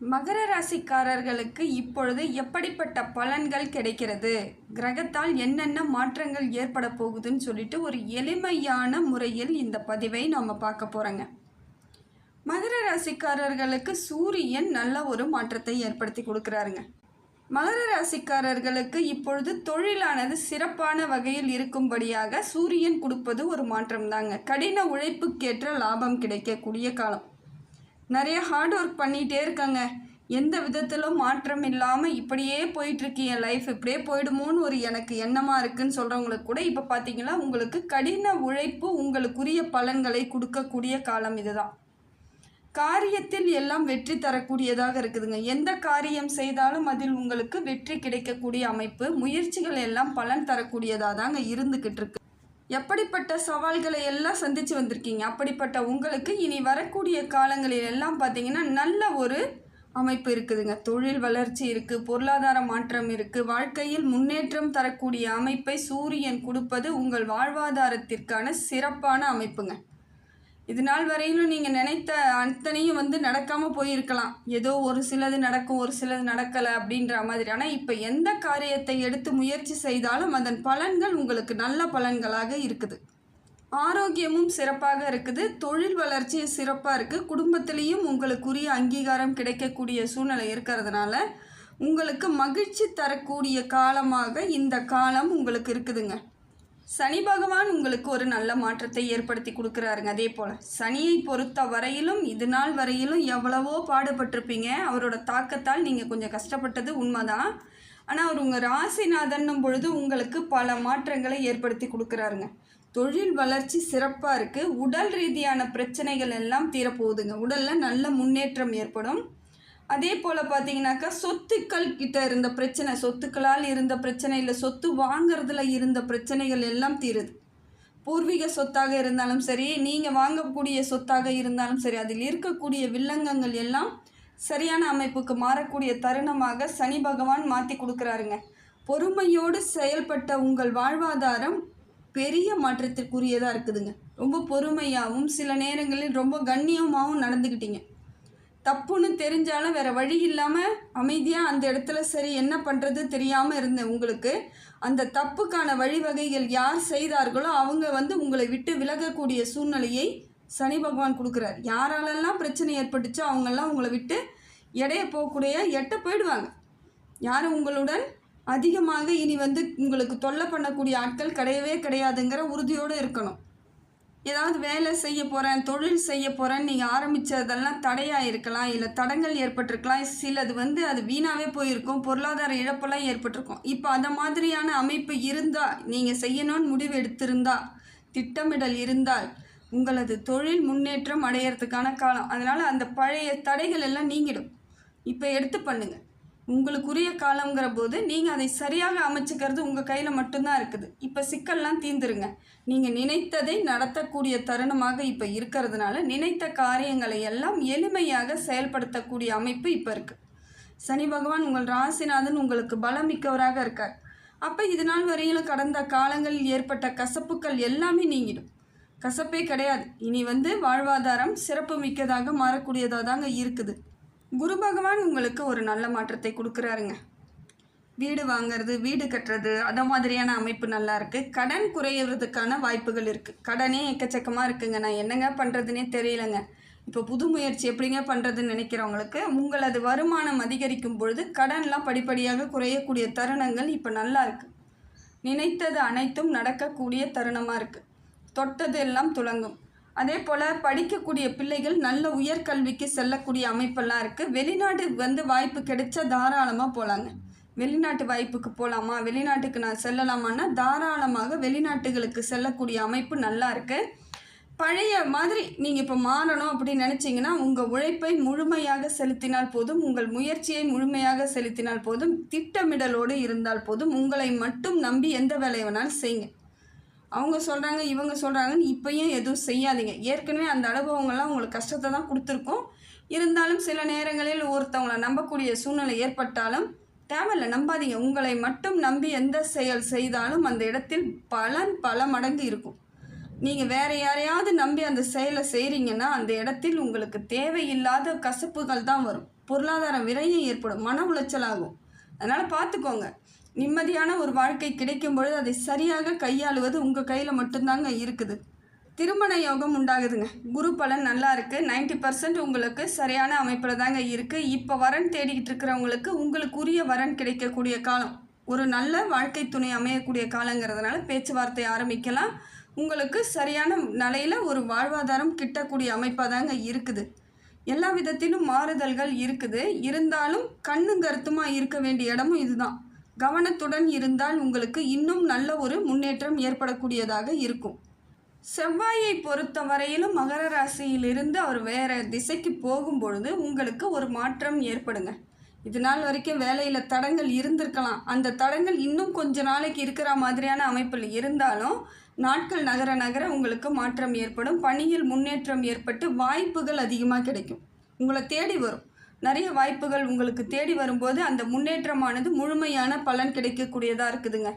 மகர ராசிக்காரர்களுக்கு இப்பொழுது எப்படிப்பட்ட பலன்கள் கிடைக்கிறது? கிரகத்தால் என்னென்ன மாற்றங்கள் ஏற்பட போகுதுன்னு சொல்லிட்டு ஒரு எளிமையான முறையில் இந்த பதிவை நாம் பார்க்க போகிறோங்க மகர ராசிக்காரர்களுக்கு சூரியன் நல்ல ஒரு மாற்றத்தை ஏற்படுத்தி கொடுக்குறாருங்க. மகர ராசிக்காரர்களுக்கு இப்பொழுது தொழிலானது சிறப்பான வகையில் இருக்கும்படியாக சூரியன் கொடுப்பது ஒரு மாற்றம் தாங்க கடின உழைப்புக்கேற்ற லாபம் கிடைக்கக்கூடிய காலம். நிறைய ஹார்ட் ஒர்க் பண்ணிகிட்டே இருக்காங்க. எந்த விதத்திலும் மாற்றம் இல்லாமல் இப்படியே போயிட்டுருக்கு என் லைஃப் இப்படியே போயிடுமோன்னு ஒரு எனக்கு எண்ணமாக இருக்குன்னு சொல்கிறவங்களுக்கு கூட இப்போ பார்த்தீங்கன்னா உங்களுக்கு கடின உழைப்பு உங்களுக்குரிய பலன்களை கொடுக்கக்கூடிய காலம் இதுதான். காரியத்தில் எல்லாம் வெற்றி தரக்கூடியதாக இருக்குதுங்க. எந்த காரியம் செய்தாலும் அதில் உங்களுக்கு வெற்றி கிடைக்கக்கூடிய அமைப்பு முயற்சிகள் எல்லாம் பலன் தரக்கூடியதாக தாங்க இருந்துக்கிட்டு இருக்கு. எப்படிப்பட்ட சவால்களை எல்லாம் சந்தித்து வந்திருக்கீங்க? அப்படிப்பட்ட உங்களுக்கு இனி வரக்கூடிய காலங்களில் எல்லாம் பார்த்தீங்கன்னா நல்ல ஒரு அமைப்பு இருக்குதுங்க. தொழில் வளர்ச்சி இருக்குது பொருளாதார மாற்றம் இருக்குது வாழ்க்கையில் முன்னேற்றம் தரக்கூடிய அமைப்பை சூரியன் கொடுப்பது உங்கள் வாழ்வாதாரத்திற்கான சிறப்பான அமைப்புங்க. இது நாள் வரையிலும் நீங்கள் நினைத்த அத்தனையும் வந்து நடக்காமல் போயிருக்கலாம். ஏதோ ஒரு சிலது நடக்கும் ஒரு சிலது நடக்கலை அப்படின்ற மாதிரி. ஆனால் இப்போ எந்த காரியத்தை எடுத்து முயற்சி செய்தாலும் அதன் பலன்கள் உங்களுக்கு நல்ல பலன்களாக இருக்குது. ஆரோக்கியமும் சிறப்பாக இருக்குது. தொழில் வளர்ச்சியும் சிறப்பாக இருக்குது குடும்பத்திலையும் உங்களுக்குரிய அங்கீகாரம் கிடைக்கக்கூடிய சூழ்நிலை இருக்கிறதுனால உங்களுக்கு மகிழ்ச்சி தரக்கூடிய காலமாக இந்த காலம் உங்களுக்கு இருக்குதுங்க. சனி பகவான் உங்களுக்கு ஒரு நல்ல மாற்றத்தை ஏற்படுத்தி கொடுக்குறாருங்க. அதே போல் சனியை பொறுத்த வரையிலும் இது நாள் வரையிலும் எவ்வளவோ பாடுபட்டிருப்பீங்க. அவரோட தாக்கத்தால் நீங்கள் கொஞ்சம் கஷ்டப்பட்டது உண்மைதான். ஆனால் அவர் உங்கள் ராசிநாதன்னும் பொழுது உங்களுக்கு பல மாற்றங்களை ஏற்படுத்தி கொடுக்குறாருங்க. தொழில் வளர்ச்சி சிறப்பாக இருக்குது உடல் ரீதியான பிரச்சனைகள் எல்லாம் தீரப்போகுதுங்க. உடலில் நல்ல முன்னேற்றம் ஏற்படும். அதே போல் பார்த்தீங்கன்னாக்கா சொத்துக்கள் கிட்ட இருந்த பிரச்சனை சொத்துக்களால் இருந்த பிரச்சனை இல்லை சொத்து வாங்கிறதுல இருந்த பிரச்சனைகள் எல்லாம் தீருது. பூர்வீக சொத்தாக இருந்தாலும் சரி நீங்கள் வாங்கக்கூடிய சொத்தாக இருந்தாலும் சரி அதில் இருக்கக்கூடிய வில்லங்கங்கள் எல்லாம் சரியான அமைப்புக்கு மாறக்கூடிய தருணமாக சனி பகவான் மாற்றி கொடுக்குறாருங்க. பொறுமையோடு செயல்பட்ட உங்கள் வாழ்வாதாரம் பெரிய மாற்றத்திற்குரியதாக இருக்குதுங்க. ரொம்ப பொறுமையாகவும் சில நேரங்களில் ரொம்ப கண்ணியமாகவும் நடந்துக்கிட்டீங்க தப்புன்னு தெரிஞ்சாலும் வேறு வழி இல்லாமல் அமைதியாக அந்த இடத்துல சரி என்ன பண்ணுறது தெரியாமல் இருந்த உங்களுக்கு அந்த தப்புக்கான வழிவகைகள் யார் செய்தார்களோ அவங்க வந்து உங்களை விட்டு விலகக்கூடிய சூழ்நிலையை சனி பகவான் கொடுக்குறார். யாராலெல்லாம் பிரச்சனை ஏற்பட்டுச்சோ அவங்கெல்லாம் உங்களை விட்டு எடைய போகக்கூடிய எட்ட போயிடுவாங்க. யாரும் உங்களுடன் அதிகமாக இனி வந்து உங்களுக்கு தொல்லை பண்ணக்கூடிய ஆட்கள் கிடையவே கிடையாதுங்கிற உறுதியோடு இருக்கணும். ஏதாவது வேலை செய்ய போகிறேன் தொழில் செய்ய போகிறேன்னு நீங்கள் ஆரம்பித்ததெல்லாம் தடையாக இருக்கலாம் இல்லை தடங்கள் ஏற்பட்டிருக்கலாம். சிலது வந்து அது வீணாகவே போயிருக்கும் பொருளாதார இழப்பெல்லாம் ஏற்பட்டிருக்கும். இப்போ அந்த மாதிரியான அமைப்பு இருந்தால் நீங்கள் செய்யணும்னு முடிவு எடுத்திருந்தா திட்டமிடல் இருந்தால் உங்களது தொழில் முன்னேற்றம் அடையிறதுக்கான காலம். அதனால் அந்த பழைய தடைகள் எல்லாம் நீங்கிடும். இப்போ எடுத்து பண்ணுங்கள் உங்களுக்குரிய காலங்கிற போது நீங்கள் அதை சரியாக அமைச்சுக்கிறது உங்கள் கையில் மட்டும்தான் இருக்குது. இப்போ சிக்கல்லாம் தீந்துருங்க. நீங்கள் நினைத்ததை நடத்தக்கூடிய தருணமாக இப்போ இருக்கிறதுனால நினைத்த காரியங்களை எல்லாம் எளிமையாக செயல்படுத்தக்கூடிய அமைப்பு இப்போ இருக்குது சனி பகவான் உங்கள் ராசிநாதன் உங்களுக்கு பலமிக்கவராக இருக்கார். அப்போ இது நாள் வரையிலும் கடந்த காலங்களில் ஏற்பட்ட கசப்புக்கள் எல்லாமே நீங்கிடும். கசப்பே கிடையாது. இனி வந்து வாழ்வாதாரம் சிறப்பு மிக்கதாக மாறக்கூடியதாக தாங்க இருக்குது. குரு பகவான் உங்களுக்கு ஒரு நல்ல மாற்றத்தை கொடுக்குறாருங்க. வீடு வாங்குறது வீடு கட்டுறது அந்த மாதிரியான அமைப்பு நல்லா இருக்குது கடன் குறையிறதுக்கான வாய்ப்புகள் இருக்குது கடனே எக்கச்சக்கமாக இருக்குங்க. நான் என்னங்க பண்ணுறதுனே தெரியலங்க. இப்போ புது முயற்சி எப்படிங்க பண்ணுறதுன்னு நினைக்கிறவங்களுக்கு உங்களது வருமானம் அதிகரிக்கும் பொழுது கடன்லாம் படிப்படியாக குறையக்கூடிய தருணங்கள் இப்போ நல்லா இருக்குது நினைத்தது அனைத்தும் நடக்கக்கூடிய தருணமாக இருக்குது தொட்டது எல்லாம் துலங்கும் அதே போல் படிக்கக்கூடிய பிள்ளைகள் நல்ல உயர்கல்விக்கு செல்லக்கூடிய அமைப்பெல்லாம் இருக்குது வெளிநாடு வந்து வாய்ப்பு கிடைச்சா தாராளமாக போகலாங்க வெளிநாட்டு வாய்ப்புக்கு போகலாமா வெளிநாட்டுக்கு நான் செல்லலாமான்னா தாராளமாக வெளிநாட்டுகளுக்கு செல்லக்கூடிய அமைப்பு நல்லா இருக்குது பழைய மாதிரி நீங்கள் இப்போ மாறணும் அப்படின்னு நினச்சிங்கன்னா உங்கள் உழைப்பை முழுமையாக செலுத்தினால் போதும் உங்கள் முயற்சியை முழுமையாக செலுத்தினால் போதும் திட்டமிடலோடு இருந்தால் போதும் உங்களை மட்டும் நம்பி எந்த வேலையை வேணாலும் செய்யுங்க. அவங்க சொல்கிறாங்க இவங்க சொல்கிறாங்கன்னு இப்போயும் எதுவும் செய்யாதீங்க. ஏற்கனவே அந்த அனுபவங்கள்லாம் உங்களுக்கு கஷ்டத்தை தான் கொடுத்துருக்கோம். இருந்தாலும் சில நேரங்களில் ஒருத்தவங்களை நம்பக்கூடிய சூழ்நிலை ஏற்பட்டாலும் தேவையில்லை நம்பாதீங்க. உங்களை மட்டும் நம்பி எந்த செயல் செய்தாலும் அந்த இடத்தில் பலன் பல மடங்கு இருக்கும். நீங்கள் வேற யாரையாவது நம்பி அந்த செயலை செய்கிறீங்கன்னா அந்த இடத்தில் உங்களுக்கு தேவையில்லாத கசப்புகள் தான் வரும். பொருளாதார விரையும் ஏற்படும் மன உளைச்சல் ஆகும் அதனால் பார்த்துக்கோங்க. நிம்மதியான ஒரு வாழ்க்கை கிடைக்கும் பொழுது அதை சரியாக கையாளுவது உங்கள் கையில் மட்டும்தாங்க இருக்குது. திருமண யோகம் உண்டாகுதுங்க. குரு பலன் நல்லா இருக்குது நைன்டி பர்சன்ட் உங்களுக்கு சரியான அமைப்பில் தாங்க இருக்குது இப்போ வரன் தேடிக்கிட்டு இருக்கிறவங்களுக்கு உங்களுக்கு உரிய வரன் கிடைக்கக்கூடிய காலம். ஒரு நல்ல வாழ்க்கை துணை அமையக்கூடிய காலங்கிறதுனால பேச்சுவார்த்தை ஆரம்பிக்கலாம். உங்களுக்கு சரியான நிலையில் ஒரு வாழ்வாதாரம் கிட்டக்கூடிய அமைப்பாக தாங்க இருக்குது. எல்லா விதத்திலும் மாறுதல்கள் இருக்குது. இருந்தாலும் கண்ணும் கருத்துமாக இருக்க வேண்டிய இடமும் இதுதான். கவனத்துடன் இருந்தால் உங்களுக்கு இன்னும் நல்ல ஒரு முன்னேற்றம் ஏற்படக்கூடியதாக இருக்கும். செவ்வாயை பொறுத்த வரையிலும் மகர ராசியிலிருந்து அவர் வேறு திசைக்கு போகும்பொழுது உங்களுக்கு ஒரு மாற்றம் ஏற்படுங்க. இது நாள் வரைக்கும் வேலையில் தடங்கள் இருந்திருக்கலாம். அந்த தடங்கள் இன்னும் கொஞ்ச நாளைக்கு இருக்கிற மாதிரியான அமைப்பில் இருந்தாலும் நாட்கள் நகர நகர உங்களுக்கு மாற்றம் ஏற்படும். பணியில் முன்னேற்றம் ஏற்பட்டு வாய்ப்புகள் அதிகமாக கிடைக்கும். உங்களை தேடி வரும். நிறைய வாய்ப்புகள் உங்களுக்கு தேடி வரும்போது அந்த முன்னேற்றமானது முழுமையான பலன் கிடைக்கக்கூடியதாக இருக்குதுங்க.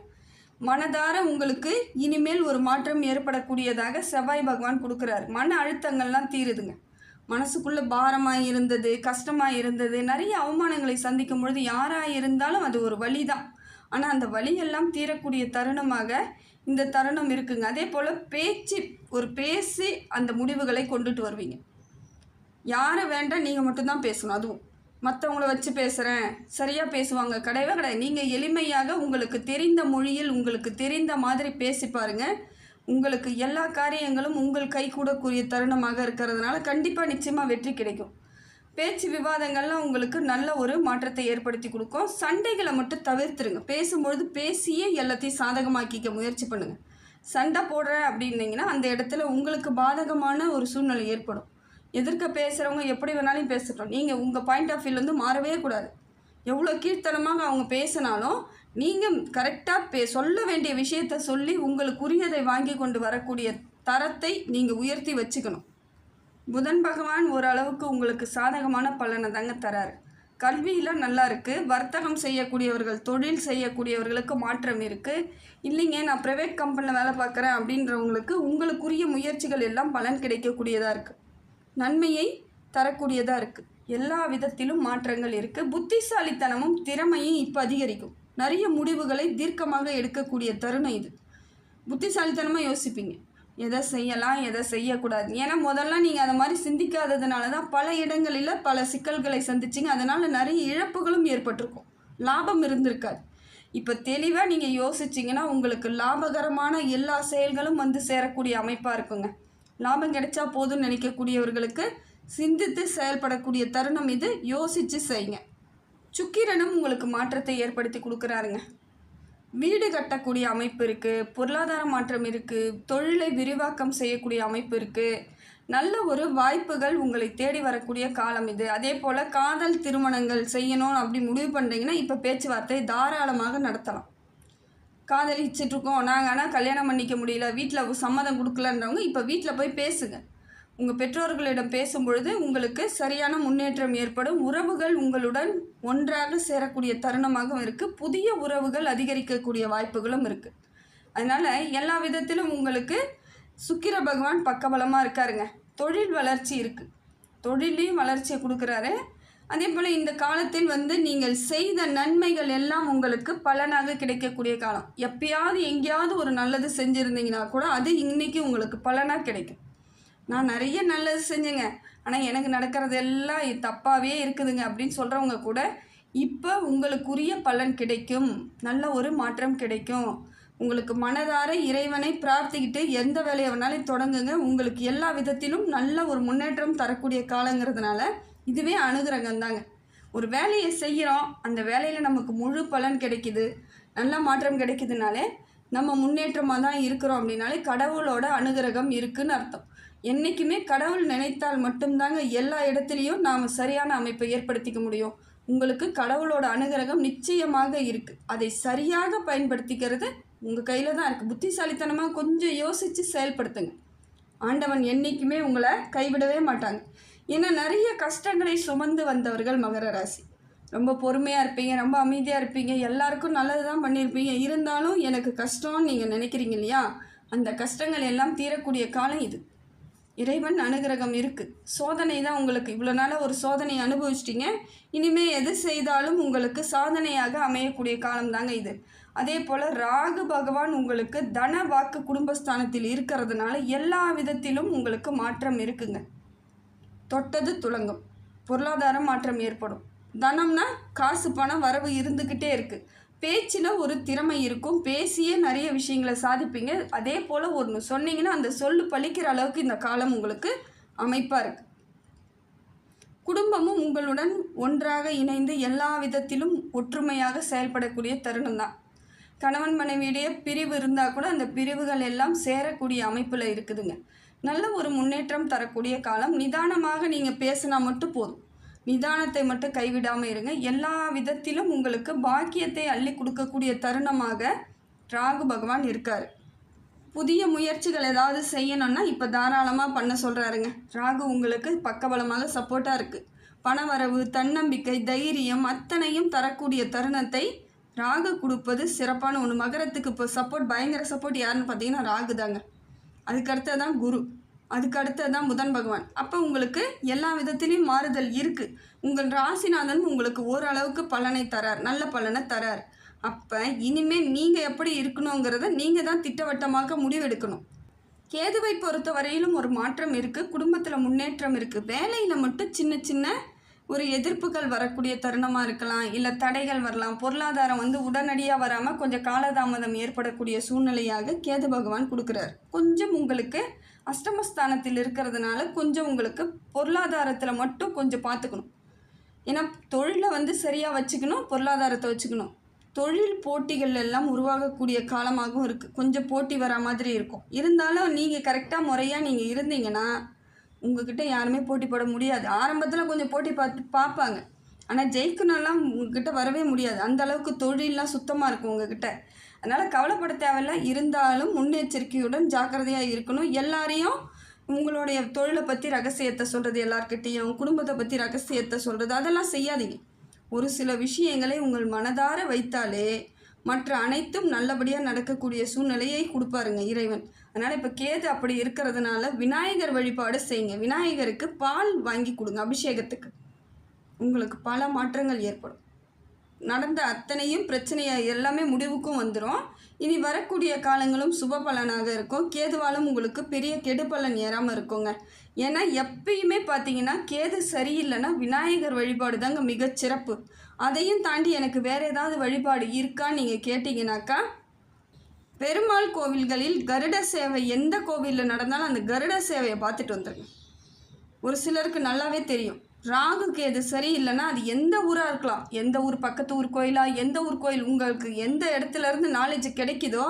மனதார உங்களுக்கு இனிமேல் ஒரு மாற்றம் ஏற்படக்கூடியதாக செவ்வாய் பகவான் கொடுக்குறாரு. மன அழுத்தங்கள்லாம் தீருதுங்க. மனசுக்குள்ளே பாரமாக இருந்தது கஷ்டமாக இருந்தது நிறைய அவமானங்களை சந்திக்கும் பொழுது யாராக இருந்தாலும் அது ஒரு வழி தான் ஆனால் அந்த வழியெல்லாம் தீரக்கூடிய தருணமாக இந்த தருணம் இருக்குங்க. அதே போல் பேச்சு ஒரு பேசி அந்த முடிவுகளை கொண்டுட்டு வருவீங்க. யாரை வேண்டாம் நீங்கள் மட்டும்தான் பேசணும் அதுவும். மற்றவங்கள வச்சு பேசுகிறேன் சரியாக பேசுவாங்க. கிடையவே கிடையாது. நீங்கள் எளிமையாக உங்களுக்கு தெரிந்த மொழியில் உங்களுக்கு தெரிந்த மாதிரி பேசி பாருங்கள் உங்களுக்கு எல்லா காரியங்களும் உங்கள் கை கூடக்கூடிய தருணமாக இருக்கிறதுனால கண்டிப்பாக நிச்சயமாக வெற்றி கிடைக்கும். பேச்சு விவாதங்கள்லாம் உங்களுக்கு நல்ல ஒரு மாற்றத்தை ஏற்படுத்தி கொடுக்கும். சண்டைகளை மட்டும் தவிர்த்துருங்க. பேசும்பொழுது பேசியே எல்லாத்தையும் சாதகமாக்கிக்க முயற்சி பண்ணுங்கள் சண்டை போடுறேன் அப்படின்னீங்கன்னா அந்த இடத்துல உங்களுக்கு பாதகமான ஒரு சூழ்நிலை ஏற்படும். எதிர்க்க பேசுகிறவங்க எப்படி வேணாலும் பேசட்டும் நீங்கள் உங்கள் பாயிண்ட் ஆஃப் வியூலேருந்து மாறவே கூடாது. எவ்வளோ கீழ்த்தனமாக அவங்க பேசினாலும் நீங்கள் கரெக்டாக பே சொல்ல வேண்டிய விஷயத்த சொல்லி உங்களுக்குரியதை வாங்கி கொண்டு வரக்கூடிய தரத்தை நீங்கள் உயர்த்தி வச்சுக்கணும். புதன் பகவான் ஓரளவுக்கு உங்களுக்கு சாதகமான பலனை தாங்க தராரு. கல்வியில் நல்லா இருக்குது வர்த்தகம் செய்யக்கூடியவர்கள் தொழில் செய்யக்கூடியவர்களுக்கு மாற்றம் இருக்குது இல்லைங்க நான் ப்ரைவேட் கம்பெனியில் வேலை பார்க்குறேன் அப்படின்றவங்களுக்கு உங்களுக்குரிய முயற்சிகள் எல்லாம் பலன் கிடைக்கக்கூடியதாக இருக்குது நன்மையை தரக்கூடியதாக இருக்குது எல்லா விதத்திலும் மாற்றங்கள் இருக்குது புத்திசாலித்தனமும் திறமையும் இப்போ அதிகரிக்கும். நிறைய முடிவுகளை தீர்க்கமாக எடுக்கக்கூடிய தருணம் இது. புத்திசாலித்தனமாக யோசிப்பீங்க. எதை செய்யலாம் எதை செய்யக்கூடாது ஏன்னா முதல்ல நீங்கள் அதை மாதிரி சிந்திக்காததுனால தான் பல இடங்களில் பல சிக்கல்களை சந்திச்சிங்க. அதனால் நிறைய இழப்புகளும் ஏற்பட்டிருக்கும். லாபம் இருந்திருக்காது. இப்போ தெளிவாக நீங்கள் யோசிச்சிங்கன்னா உங்களுக்கு லாபகரமான எல்லா செயல்களும் வந்து சேரக்கூடிய அமைப்பாக இருக்குங்க. லாபம் கிடைச்சா போதும்னு நினைக்கக்கூடியவர்களுக்கு சிந்தித்து செயல்படக்கூடிய தருணம் இது. யோசித்து செய்யுங்க. சுக்கிரனும் உங்களுக்கு மாற்றத்தை ஏற்படுத்தி கொடுக்குறாருங்க. வீடு கட்டக்கூடிய அமைப்பு இருக்குது பொருளாதார மாற்றம் இருக்குது தொழிலை விரிவாக்கம் செய்யக்கூடிய அமைப்பு இருக்குது நல்ல ஒரு வாய்ப்புகள் உங்களை தேடி வரக்கூடிய காலம் இது. அதே போல் காதல் திருமணங்கள் செய்யணும் அப்படி முடிவு பண்ணுறீங்கன்னா இப்போ பேச்சுவார்த்தை தாராளமாக நடத்தலாம். காதலிச்சிட்டு இருக்கோம் நாங்கள் ஆனால் கல்யாணம் பண்ணிக்க முடியல. வீட்டில் சம்மதம் கொடுக்கலன்றவங்க இப்போ வீட்டில் போய் பேசுங்க. உங்கள் பெற்றோர்களிடம் பேசும்பொழுது உங்களுக்கு சரியான முன்னேற்றம் ஏற்படும். உறவுகள் உங்களுடன் ஒன்றாக சேரக்கூடிய தருணமாகவும் இருக்குது புதிய உறவுகள் அதிகரிக்கக்கூடிய வாய்ப்புகளும் இருக்குது அதனால் எல்லா விதத்திலும் உங்களுக்கு சுக்கிர பகவான் பக்கபலமாக இருக்காருங்க. தொழில் வளர்ச்சி இருக்குது தொழிலையும் வளர்ச்சியை கொடுக்குறாரு. அதே போல் இந்த காலத்தில் வந்து நீங்கள் செய்த நன்மைகள் எல்லாம் உங்களுக்கு பலனாக கிடைக்கக்கூடிய காலம். எப்பயாவது எங்கேயாவது ஒரு நல்லது செஞ்சுருந்தீங்கன்னா கூட அது இன்னைக்கு உங்களுக்கு பலனாக கிடைக்கும். நான் நிறைய நல்லது செஞ்சேங்க. ஆனால் எனக்கு நடக்கிறது எல்லாம் தப்பாகவே இருக்குதுங்க அப்படின்னு சொல்கிறவங்க கூட இப்போ உங்களுக்குரிய பலன் கிடைக்கும். நல்ல ஒரு மாற்றம் கிடைக்கும். உங்களுக்கு மனதார இறைவனை பிரார்த்திக்கிட்டு எந்த வேலையை வேணாலும் தொடங்குங்க. உங்களுக்கு எல்லா விதத்திலும் நல்ல ஒரு முன்னேற்றம் தரக்கூடிய காலங்கிறதுனால இதுவே அனுகிரகம் தாங்க ஒரு வேலையை செய்கிறோம் அந்த வேலையில் நமக்கு முழு பலன் கிடைக்குது நல்ல மாற்றம் கிடைக்குதுனாலே நம்ம முன்னேற்றமாக தான் இருக்கிறோம் அப்படின்னாலே கடவுளோட அனுகிரகம் இருக்குன்னு அர்த்தம். என்றைக்குமே கடவுள் நினைத்தால் மட்டும்தாங்க எல்லா இடத்துலையும் நாம் சரியான அமைப்பை ஏற்படுத்திக்க முடியும். உங்களுக்கு கடவுளோட அனுகிரகம் நிச்சயமாக இருக்குது அதை சரியாக பயன்படுத்திக்கிறது உங்கள் கையில் தான் இருக்குது புத்திசாலித்தனமாக கொஞ்சம் யோசித்து செயல்படுத்துங்க. ஆண்டவன் என்றைக்குமே உங்களை கைவிடவே மாட்டாங்க. ஏன்னா நிறைய கஷ்டங்களை சுமந்து வந்தவர்கள் மகர ராசி. ரொம்ப பொறுமையாக இருப்பீங்க ரொம்ப அமைதியாக இருப்பீங்க எல்லாருக்கும் நல்லது தான் பண்ணியிருப்பீங்க. இருந்தாலும் எனக்கு கஷ்டம்னு நீங்கள் நினைக்கிறீங்க இல்லையா? அந்த கஷ்டங்கள் எல்லாம் தீரக்கூடிய காலம் இது. இறைவன் அனுகிரகம் இருக்குது சோதனை தான் உங்களுக்கு. இவ்வளோ நாளாக ஒரு சோதனை அனுபவிச்சிட்டிங்க. இனிமேல் எது செய்தாலும் உங்களுக்கு சாதனையாக அமையக்கூடிய காலம் தாங்க இது. அதே போல் ராகு பகவான் உங்களுக்கு தன வாக்கு குடும்பஸ்தானத்தில் இருக்கிறதுனால எல்லா விதத்திலும் உங்களுக்கு மாற்றம் இருக்குங்க. தொட்டது துளங்கும் பொருளாதார மாற்றம் ஏற்படும். தனம்னா காசு பணம் வரவு இருந்துக்கிட்டே இருக்குது பேச்சில் ஒரு திறமை இருக்கும். பேசியே நிறைய விஷயங்களை சாதிப்பீங்க. அதே போல் ஒன்று சொன்னீங்கன்னா அந்த சொல்லு பழிக்கிற அளவுக்கு இந்த காலம் உங்களுக்கு அமைப்பாக இருக்குது குடும்பமும் உங்களுடன் ஒன்றாக இணைந்து எல்லா விதத்திலும் ஒற்றுமையாக செயல்படக்கூடிய தருணம் தான் கணவன் மனைவியுடைய பிரிவு இருந்தால் கூட அந்த பிரிவுகள் எல்லாம் சேரக்கூடிய அமைப்பில் இருக்குதுங்க. நல்ல ஒரு முன்னேற்றம் தரக்கூடிய காலம். நிதானமாக நீங்கள் பேசினா மட்டும் போதும். நிதானத்தை மட்டும் கைவிடாமல் இருங்க. எல்லா விதத்திலும் உங்களுக்கு பாக்கியத்தை அள்ளி கொடுக்கக்கூடிய தருணமாக ராகு பகவான் இருக்கார். புதிய முயற்சிகள் ஏதாவது செய்யணும்னா இப்போ தாராளமாக பண்ண சொல்கிறாருங்க ராகு உங்களுக்கு பக்கபலமாக சப்போர்ட்டாக இருக்குது பணவரவு தன்னம்பிக்கை தைரியம் அத்தனையும் தரக்கூடிய தருணத்தை ராகு கொடுப்பது சிறப்பான ஒன்று மகரத்துக்கு இப்போ சப்போர்ட் பயங்கர சப்போர்ட் யாருன்னு பார்த்தீங்கன்னா ராகு தாங்க அதுக்கு தான் குரு. அதுக்கு அடுத்தது தான் புதன் பகவான். அப்போ உங்களுக்கு எல்லா விதத்திலையும் மாறுதல் இருக்குது உங்கள் ராசிநாதன் உங்களுக்கு ஓரளவுக்கு பலனை தரார். நல்ல பலனை தரார். அப்போ இனிமேல் நீங்கள் எப்படி இருக்கணுங்கிறத நீங்கள் தான் திட்டவட்டமாக முடிவெடுக்கணும். கேதுவை பொறுத்த வரையிலும் ஒரு மாற்றம் இருக்குது குடும்பத்தில் முன்னேற்றம் இருக்குது வேலையில் மட்டும் சின்ன சின்ன ஒரு எதிர்ப்புகள் வரக்கூடிய தருணமாக இருக்கலாம் இல்லை தடைகள் வரலாம் பொருளாதாரம் வந்து உடனடியாக வராமல் கொஞ்சம் காலதாமதம் ஏற்படக்கூடிய சூழ்நிலையாக கேது பகவான் கொடுக்குறார். கொஞ்சம் உங்களுக்கு அஷ்டமஸ்தானத்தில் இருக்கிறதுனால கொஞ்சம் உங்களுக்கு பொருளாதாரத்தில் மட்டும் கொஞ்சம் பார்த்துக்கணும். ஏன்னா தொழிலை வந்து சரியாக வச்சுக்கணும் பொருளாதாரத்தை வச்சுக்கணும். தொழில் போட்டிகள் எல்லாம் உருவாகக்கூடிய காலமாகவும் இருக்குது கொஞ்சம் போட்டி வர மாதிரி இருக்கும். இருந்தாலும் நீங்கள் கரெக்டாக முறையாக நீங்கள் இருந்தீங்கன்னா உங்ககிட்ட யாருமே போட்டி போட முடியாது. ஆரம்பத்தில் கொஞ்சம் போட்டி பார்த்து பார்ப்பாங்க ஆனால் ஜெயிக்கணும்லாம் உங்ககிட்ட வரவே முடியாது. அந்த அளவுக்கு தொழிலெலாம் சுத்தமாக இருக்கும் உங்ககிட்ட. அதனால் கவலைப்பட தேவையில்ல. இருந்தாலும் முன்னெச்சரிக்கையுடன் ஜாக்கிரதையாக இருக்கணும். எல்லாரையும் உங்களுடைய தொழிலை பற்றி ரகசியத்தை சொல்கிறது எல்லார்கிட்டேயும் குடும்பத்தை பற்றி ரகசியத்தை சொல்கிறது அதெல்லாம் செய்யாதீங்க. ஒரு சில விஷயங்களை உங்கள் மனதார வைத்தாலே மற்ற அனைத்தும் நல்லபடியாக நடக்கக்கூடிய சூழ்நிலையை கொடுப்பாருங்க இறைவன். அதனால் இப்போ கேது அப்படி இருக்கிறதுனால விநாயகர் வழிபாடு செய்யுங்க. விநாயகருக்கு பால் வாங்கி கொடுங்க அபிஷேகத்துக்கு. உங்களுக்கு பல மாற்றங்கள் ஏற்படும். நடந்த அத்தனையும் பிரச்சனையாக எல்லாமே முடிவுக்கும் வந்துடும் இனி வரக்கூடிய காலங்களும் சுப பலனாக இருக்கும். கேதுவாலும் உங்களுக்கு பெரிய கெடுபலன் ஏறாமல் இருக்குங்க. ஏன்னா எப்பயுமே பார்த்தீங்கன்னா கேது சரியில்லைன்னா விநாயகர் வழிபாடு தாங்க மிகச்சிறப்பு அதையும் தாண்டி எனக்கு வேறு ஏதாவது வழிபாடு இருக்கான்னு நீங்கள் கேட்டிங்கனாக்கா பெருமாள் கோவில்களில் கருட சேவை எந்த கோவிலில் நடந்தாலும் அந்த கருட சேவையை பார்த்துட்டு வந்துருங்க. ஒரு சிலருக்கு நல்லாவே தெரியும். ராகு கேது சரியில்லைன்னா அது எந்த ஊராக இருக்கலாம். எந்த ஊர் பக்கத்து ஊர் கோயிலா எந்த ஊர் கோயில் உங்களுக்கு எந்த இடத்துலேருந்து நாலேஜ் கிடைக்குதோ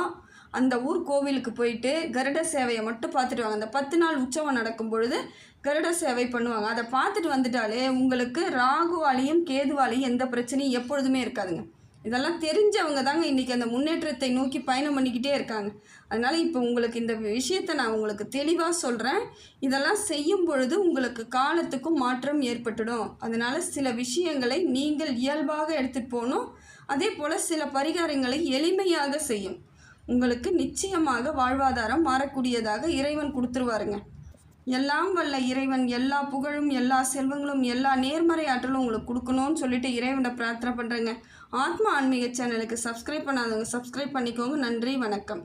அந்த ஊர் கோவிலுக்கு போயிட்டு கருட சேவையை மட்டும் பார்த்துட்டு வாங்க. அந்த பத்து நாள் உற்சவம் நடக்கும் பொழுது கருட சேவை பண்ணுவாங்க. அதை பார்த்துட்டு வந்துட்டாலே உங்களுக்கு ராகுவாலையும் கேதுவாலையும் எந்த பிரச்சனையும் எப்பொழுதுமே இருக்காதுங்க. இதெல்லாம் தெரிஞ்சவங்க தாங்க இன்றைக்கி அந்த முன்னேற்றத்தை நோக்கி பயணம் பண்ணிக்கிட்டே இருக்காங்க. அதனால் இப்போ உங்களுக்கு இந்த விஷயத்தை நான் உங்களுக்கு தெளிவாக சொல்கிறேன் இதெல்லாம் செய்யும் பொழுது உங்களுக்கு காலத்துக்கும் மாற்றம் ஏற்பட்டுடும். அதனால் சில விஷயங்களை நீங்கள் இயல்பாக எடுத்துகிட்டு போகணும். அதே போல் சில பரிகாரங்களை எளிமையாக செய்யும். உங்களுக்கு நிச்சயமாக வாழ்வாதாரம் மாறக்கூடியதாக இறைவன் கொடுத்துருவாருங்க. எல்லாம் வல்ல இறைவன் எல்லா புகழும் எல்லா செல்வங்களும் எல்லா நேர்மறை ஆற்றலும் உங்களுக்கு கொடுக்கணும்னு சொல்லிட்டு இறைவனை பிரார்த்தனை பண்ணுறேங்க ஆத்மா ஆன்மீக சேனலுக்கு சப்ஸ்கிரைப் பண்ணாதவங்க சப்ஸ்கிரைப் பண்ணிக்கோங்க. நன்றி வணக்கம்.